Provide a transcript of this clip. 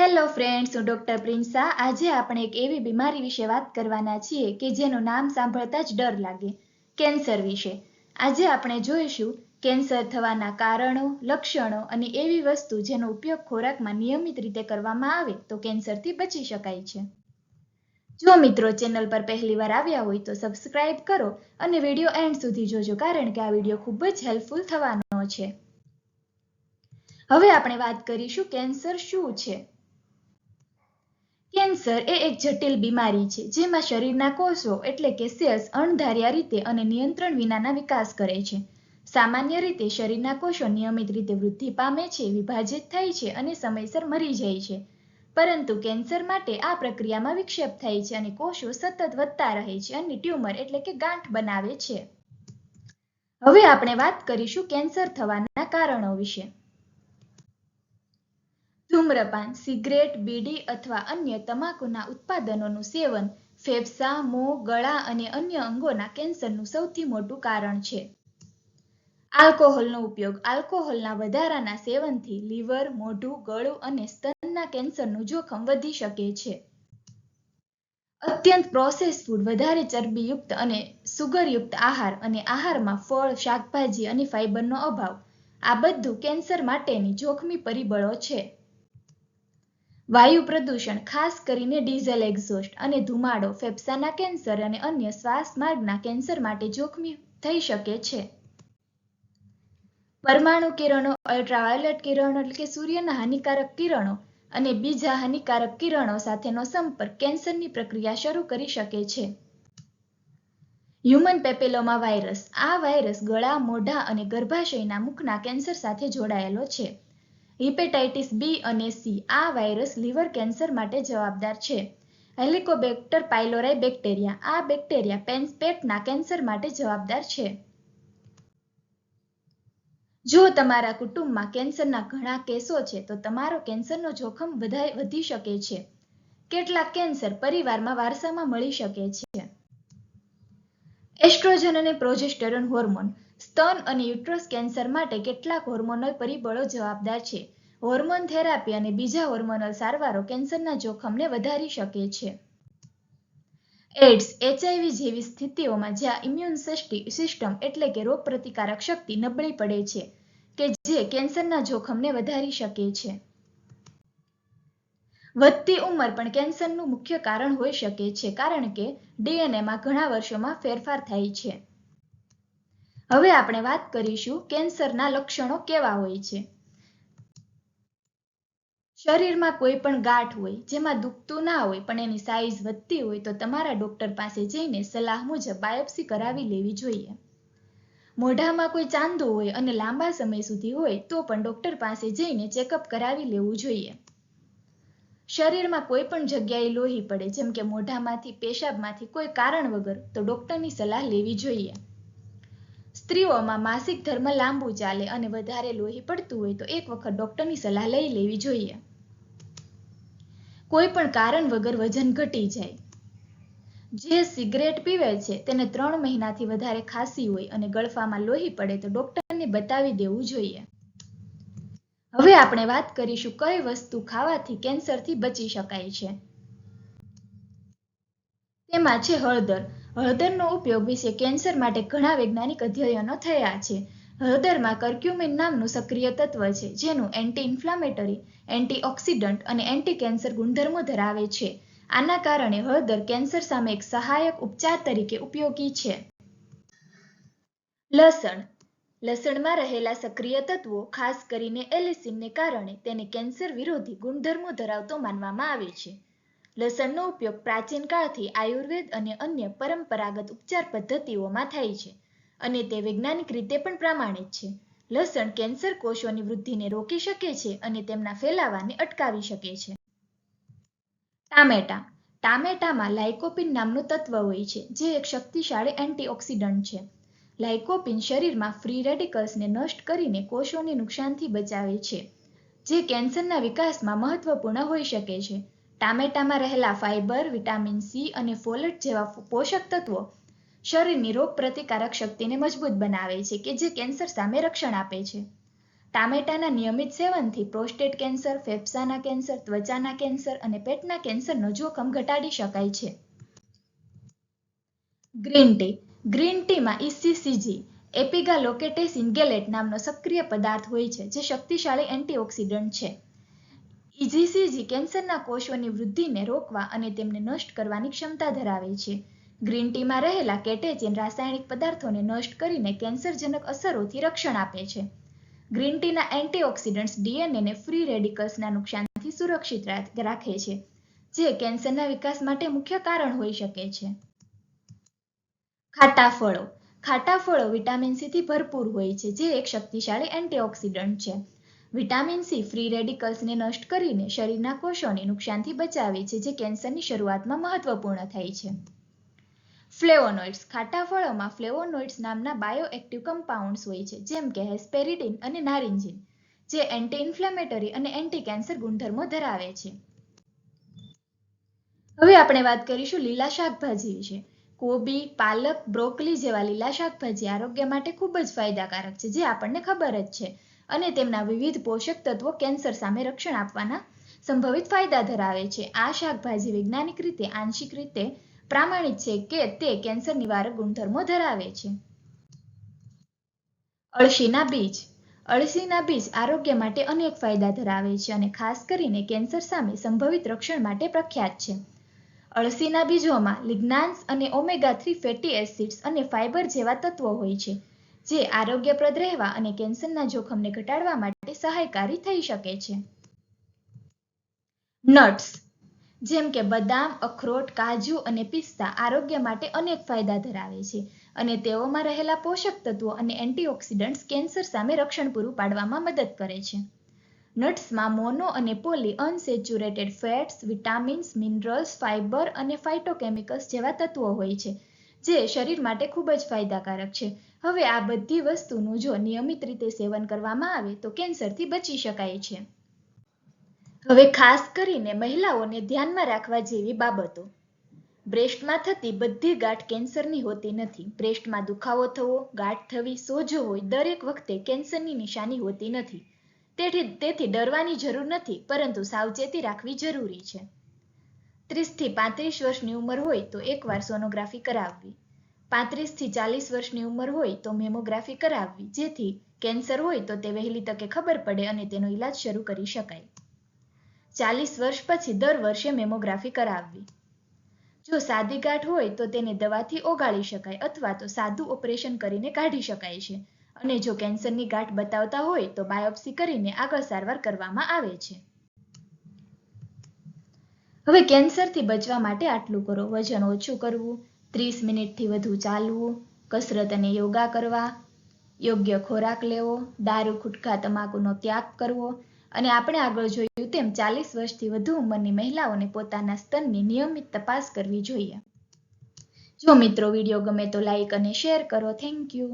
Hello friends હું doctor Prinsa આજે આપણે એક એવી બીમારી વિશે વાત કરવાના છીએ કે જેનું નામ સાંભળતા જ ડર લાગે. કેન્સર વિશે. આજે આપણે જોઈશું કેન્સર થવાના કારણો, લક્ષણો અને એવી વસ્તુ જેનો ઉપયોગ ખોરાકમાં નિયમિત રીતે કરવામાં આવે તો કેન્સરથી બચી શકાય છે. જો મિત્રો ચેનલ પર પહેલીવાર આવ્યા હોય તો સબસ્ક્રાઇબ કરો અને વીડિયો એન્ડ સુધી જોજો કારણ કે આ વીડિયો ખૂબ જ હેલ્પફુલ થવાનો છે. હવે આપણે વાત કરીશું કેન્સર શું છે? કેન્સર એ એક જટિલ બીમારી છે, જેમાં શરીરના કોષો એટલે કે સેલ્સ અણધાર્યા રીતે અને નિયંત્રણ વિનાના વિકાસ કરે છે. સામાન્ય રીતે શરીરના કોષો નિયમિત રીતે વૃદ્ધિ પામે છે, વિભાજિત થાય છે અને સમયસર મરી જાય છે. પરંતુ કેન્સર માટે આ પ્રક્રિયામાં વિક્ષેપ થાય છે અને કોષો સતત વધતા રહે છે અને ટ્યુમર એટલે કે ગાંઠ બનાવે છે. હવે આપણે વાત કરીશું કેન્સર થવાના કારણો વિશે. ધૂમ્રપાન, સિગરેટ, બીડી અથવા અન્ય તમાકુના ઉત્પાદનોનું સેવન ફેફસા, મોં, ગળા અને અન્ય અંગોના કેન્સરનું સૌથી મોટું કારણ છે. આલ્કોહોલનો ઉપયોગ. આલ્કોહોલના વધારાના સેવનથી લીવર, મોઢું, ગળું અને સ્તનના કેન્સરનું જોખમ વધી શકે છે. અત્યંત પ્રોસેસ ફૂડ વધારે ચરબીયુક્ત અને સુગરયુક્ત આહાર અને આહારમાં ફળ, શાકભાજી અને ફાઇબરનો અભાવ. આ બધું કેન્સર માટેની જોખમી પરિબળો છે. વાયુ પ્રદૂષણ, ખાસ કરીને ડીઝલ એક્ઝોસ્ટ અને ધુમાડો, ફેફસાના કેન્સર અને અન્ય શ્વાસ માર્ગના કેન્સર માટે જોખમી થઈ શકે છે. પરમાણુ કિરણો, અલ્ટ્રાવાયોલેટ કિરણો એટલે કે સૂર્યના હાનિકારક કિરણો અને બીજા હાનિકારક કિરણો સાથેનો સંપર્ક કેન્સરની પ્રક્રિયા શરૂ કરી શકે છે. હ્યુમન પેપેલોમા વાયરસ, આ વાયરસ ગળા, મોઢા અને ગર્ભાશયના મુખના કેન્સર સાથે જોડાયેલો છે. હિપેટાઇટિસ બી અને સી આ વાયરસ લીવર કેન્સર માટે જવાબદાર છે. હેલિકોબેક્ટર પાઇલોરાઈ બેક્ટેરિયા આ બેક્ટેરિયા પેટના કેન્સર માટે જવાબદાર છે. જો તમારા કુટુંબમાં કેન્સરના ઘણા કેસો છે, તો તમારો કેન્સરનો જોખમ વધી શકે છે. કેટલાક કેન્સર પરિવારમાં વારસામાં મળી શકે છે. એસ્ટ્રોજન અને પ્રોજેસ્ટેરોન હોર્મોન સ્તન અને યુટ્રસ કેન્સર માટે કેટલાક હોર્મોનલ પરિબળો જવાબદાર છે. હોર્મોન થેરાપી અને બીજા હોર્મોનલ સારવારો કેન્સરના જોખમને વધારી શકે છે. એડ્સ, એચઆઈવી જેવી સ્થિતિઓમાં જ્યાં ઇમ્યુન સિસ્ટમ એટલે કે રોગ પ્રતિકારક શક્તિ નબળી પડે છે, કે જે કેન્સરના જોખમને વધારી શકે છે. વધતી ઉંમર પણ કેન્સરનું મુખ્ય કારણ હોઈ શકે છે, કારણ કે ડીએનએમાં ઘણા વર્ષોમાં ફેરફાર થાય છે. હવે આપણે વાત કરીશું કેન્સરના લક્ષણો કેવા હોય છે. શરીરમાં કોઈ પણ ગાંઠ હોય, જેમાં દુખતું ના હોય, પણ એની સાઈઝ વધતી હોય, તો તમારા ડોક્ટર પાસે જઈને સલાહ મુજબ બાયોપ્સી કરાવી લેવી જોઈએ. મોઢામાં કોઈ ચાંદો હોય અને લાંબા સમય સુધી હોય, તો પણ ડોક્ટર પાસે જઈને ચેકઅપ કરાવી લેવું જોઈએ. શરીરમાં કોઈ પણ જગ્યાએ લોહી પડે, જેમ કે મોઢામાંથી, પેશાબમાંથી કોઈ કારણ વગર, તો ડોક્ટરની સલાહ લેવી જોઈએ. સ્ત્રીઓમાં માસિક ધર્મ લાંબુ ચાલે અને વધારે લોહી પડતું હોય તો એક વખત ડોક્ટરની સલાહ લઈ લેવી જોઈએ. કોઈ પણ કારણ વગર વજન ઘટી જાય. જે સિગરેટ પીવે છે તેને ત્રણ મહિનાથી વધારે ખાંસી હોય અને ગળફામાં લોહી પડે તો ડોક્ટરને બતાવી દેવું જોઈએ. હવે આપણે વાત કરીશું કઈ વસ્તુ ખાવાથી કેન્સરથી બચી શકાય છે. તેમાં છે હળદર. હળદરનો ઉપયોગ વિશે કેન્સર માટે ઘણા વૈજ્ઞાનિક અધ્યયનો થયા છે. હળદરમાં કર્ક્યુમિન નામનું સક્રિય તત્વ છે, જેનું એન્ટી ઇન્ફ્લામેટરી એન્ટીઓક્સિડન્ટ અને એન્ટી કેન્સર ગુણધર્મો ધરાવે છે. આના કારણે હળદર કેન્સર સામે એક સહાયક ઉપચાર તરીકે ઉપયોગી છે. લસણ. લસણમાં રહેલા સક્રિય તત્વો, ખાસ કરીને એલિસિનને કારણે તેને કેન્સર વિરોધી ગુણધર્મો ધરાવતો માનવામાં આવે છે. લસણનો ઉપયોગ પ્રાચીન કાળથી આયુર્વેદ અને અન્ય પરંપરાગત ઉપચાર પદ્ધતિઓમાં થાય છે અને તે વૈજ્ઞાનિક રીતે પણ પ્રમાણિત છે. લસણ કેન્સર કોષોની વૃદ્ધિને રોકી શકે છે અને તેમના ફેલાવાને અટકાવી શકે છે. ટામેટા. ટામેટામાં લાઇકોપિન નામનું તત્વ હોય છે, જે એક શક્તિશાળી એન્ટીઓક્સિડન્ટ છે. લાઇકોપિન શરીરમાં ફ્રી રેડિકલ્સને નષ્ટ કરીને કોષોને નુકસાનથી બચાવે છે, જે કેન્સરના વિકાસમાં મહત્વપૂર્ણ હોઈ શકે છે. ટામેટામાં રહેલા ફાઇબર વિટામિન સી અને ફોલેટ જેવા પોષક તત્વો શરીરની રોગ પ્રતિકારક શક્તિને મજબૂત બનાવે છે કે જે કેન્સર સામે રક્ષણ આપે છે. ટામેટાના નિયમિત સેવનથી પ્રોસ્ટેટ કેન્સર, ફેફસાના કેન્સર, ત્વચાના કેન્સર અને પેટના કેન્સરનો જોખમ ઘટાડી શકાય છે. Green tea. ગ્રીન ટીમાં ઇસીસીજી એપિગાલોકેટેસ ઇન્ગેલેટ નામનો સક્રિય પદાર્થ હોય છે, જે શક્તિશાળી એન્ટીઓક્સિડન્ટ છે. ઇજીસીજી કેન્સરના કોષોની વૃદ્ધિને રોકવા અને તેમને નષ્ટ કરવાની ક્ષમતા ધરાવે છે. ગ્રીન ટીમાં રહેલા કેટેચિન રાસાયણિક પદાર્થોને નષ્ટ કરીને કેન્સરજનક અસરોથી રક્ષણ આપે છે. ગ્રીન ટીના એન્ટીઓક્સિડન્ટ્સ ડીએનએને ફ્રી રેડિકલ્સના નુકસાનથી સુરક્ષિત રાખે છે, જે કેન્સરના વિકાસ માટે મુખ્ય કારણ હોઈ શકે છે. ખાટા ફળો. ખાટા ફળો વિટામિન સીથી ભરપૂર હોય છે, જે એક શક્તિશાળી એન્ટીઓક્સિડન્ટ છે. વિટામિન સી ફ્રી રેડિકલ્સને નષ્ટ કરીને શરીરના કોષોને નુકસાનથી બચાવે છે, જે કેન્સરની શરૂઆતમાં મહત્વપૂર્ણ થાય છે. ફ્લેવોનોઇડ્સ. ખાટા ફળોમાં ફ્લેવોનોઇડ્સ નામના બાયોએક્ટિવ કમ્પાઉન્ડ્સ હોય છે, જેમ કે હેસ્પેરિડિન અને નારિંજીન, જે એન્ટી ઇન્ફ્લેમેટરી અને એન્ટી કેન્સર ગુણધર્મો ધરાવે છે. હવે આપણે વાત કરીશું લીલા શાકભાજી વિશે. કોબી, પાલક, બ્રોકલી જેવા લીલા શાકભાજી આરોગ્ય માટે ખૂબ જ ફાયદાકારક છે, જે આપણને ખબર જ છે. અને તેમના વિવિધ પોષક તત્વો કેન્સર સામે રક્ષણ આપવાના સંભવિત ફાયદા ધરાવે છે. આ શાકભાજી વૈજ્ઞાનિક રીતે, આંશિક રીતે પ્રામાણિક છે કે તે કેન્સર નિવારક ગુણધર્મો ધરાવે છે. અળસીના બીજ. અળસીના બીજ આરોગ્ય માટે અનેક ફાયદા ધરાવે છે અને ખાસ કરીને કેન્સર સામે સંભવિત રક્ષણ માટે પ્રખ્યાત છે. અળસીના બીજોમાં લિગ્નાન્સ અને ઓમેગા થ્રી ફેટી એસિડ્સ અને ફાઇબર જેવા તત્વો હોય છે. જે આરોગ્યપ્રદ રહેવા અને કેન્સરના જોખમને ઘટાડવા માટે સહાયકારી થઈ શકે છે. નટ્સ. જેમ કે બદામ, અખરોટ, કાજુ અને પિસ્તા આરોગ્ય માટે અનેક ફાયદા ધરાવે છે અને તેઓમાં રહેલા પોષક તત્વો અને એન્ટીઓક્સિડન્ટ્સ કેન્સર સામે રક્ષણ પૂરું પાડવામાં મદદ કરે છે. નટ્સમાં મોનો અને poly unsaturated fats, vitamins, minerals fibre અને ફાઇટોકેમિકલ્સ જેવા તત્વો હોય છે જે શરીર માટે ખૂબ જ ફાયદાકારક છે. હવે આ બધી વસ્તુનું જો નિયમિત રીતે સેવન કરવામાં આવે, તો કેન્સરથી બચી શકાય છે. હવે ખાસ કરીને મહિલાઓને ધ્યાનમાં રાખવા જેવી બાબતો. બ્રેસ્ટમાં થતી બધી ગાંઠ કેન્સરની હોતી નથી. બ્રેસ્ટમાં દુખાવો થવો, ગાંઠ થવી, સોજો હોય, દરેક વખતે કેન્સરની નિશાની હોતી નથી. તેથી તેથી ડરવાની જરૂર નથી, પરંતુ સાવચેતી રાખવી જરૂરી છે. ત્રીસથી પાંત્રીસ વર્ષની ઉંમર હોય તો એકવાર સોનોગ્રાફી કરાવવી. પાંત્રીસથી ચાલીસ વર્ષની ઉંમર હોય તો મેમોગ્રાફી કરાવવી. જેથી કેન્સર હોય તો તે વહેલી તકે ખબર પડે અને તેનો ઈલાજ શરૂ કરી શકાય. ચાલીસ વર્ષ પછી દર વર્ષે મેમોગ્રાફી કરાવવી. જો સાદી ગાંઠ હોય તો તેને દવાથી ઓગાળી શકાય અથવા તો સાદું ઓપરેશન કરીને કાઢી શકાય છે. અને જો કેન્સરની ગાંઠ બતાવતા હોય તો બાયોપ્સી કરીને આગળ સારવાર કરવામાં આવે છે. હવે કેન્સરથી બચવા માટે આટલું કરો. વજન ઓછું કરવું, ત્રીસ મિનિટથી વધુ ચાલવું, કસરત અને યોગા કરવા, યોગ્ય ખોરાક લેવો, દારૂ, ગુટખા, તમાકુનો ત્યાગ કરવો અને આપણે આગળ જોયું તેમ ચાલીસ વર્ષથી વધુ ઉંમરની મહિલાઓને પોતાના સ્તનની નિયમિત તપાસ કરવી જોઈએ. જો મિત્રો વીડિયો ગમે તો લાઈક અને શેર કરો. Thank you.